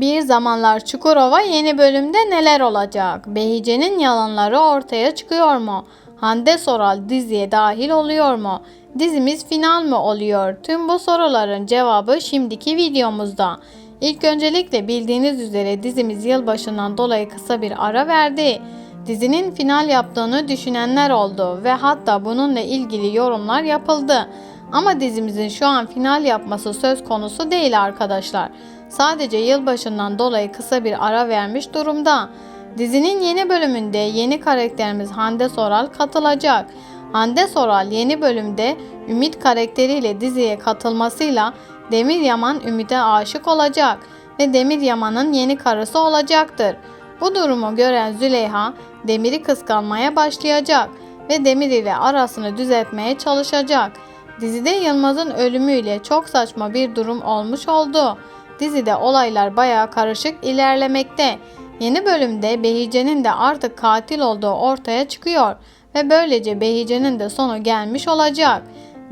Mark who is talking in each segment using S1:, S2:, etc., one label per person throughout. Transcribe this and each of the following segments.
S1: Bir zamanlar Çukurova yeni bölümde neler olacak? Behice'nin yalanları ortaya çıkıyor mu? Hande Soral diziye dahil oluyor mu? Dizimiz final mi oluyor? Tüm bu soruların cevabı şimdiki videomuzda. İlk öncelikle bildiğiniz üzere dizimiz yılbaşından dolayı kısa bir ara verdi. Dizinin final yaptığını düşünenler oldu ve hatta bununla ilgili yorumlar yapıldı. Ama dizimizin şu an final yapması söz konusu değil arkadaşlar. Sadece yılbaşından dolayı kısa bir ara vermiş durumda. Dizinin yeni bölümünde yeni karakterimiz Hande Soral katılacak. Hande Soral yeni bölümde Ümit karakteriyle diziye katılmasıyla Demir Yaman Ümit'e aşık olacak ve Demir Yaman'ın yeni karısı olacaktır. Bu durumu gören Züleyha Demir'i kıskanmaya başlayacak ve Demir ile arasını düzeltmeye çalışacak. Dizide Yılmaz'ın ölümüyle çok saçma bir durum olmuş oldu. Dizide olaylar bayağı karışık ilerlemekte. Yeni bölümde Behice'nin de artık katil olduğu ortaya çıkıyor ve böylece Behice'nin de sonu gelmiş olacak.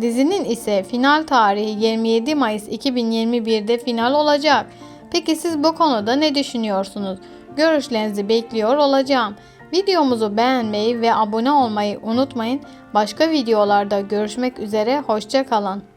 S1: Dizinin ise final tarihi 27 Mayıs 2021'de final olacak. Peki siz bu konuda ne düşünüyorsunuz? Görüşlerinizi bekliyor olacağım. Videomuzu beğenmeyi ve abone olmayı unutmayın. Başka videolarda görüşmek üzere, hoşçakalın.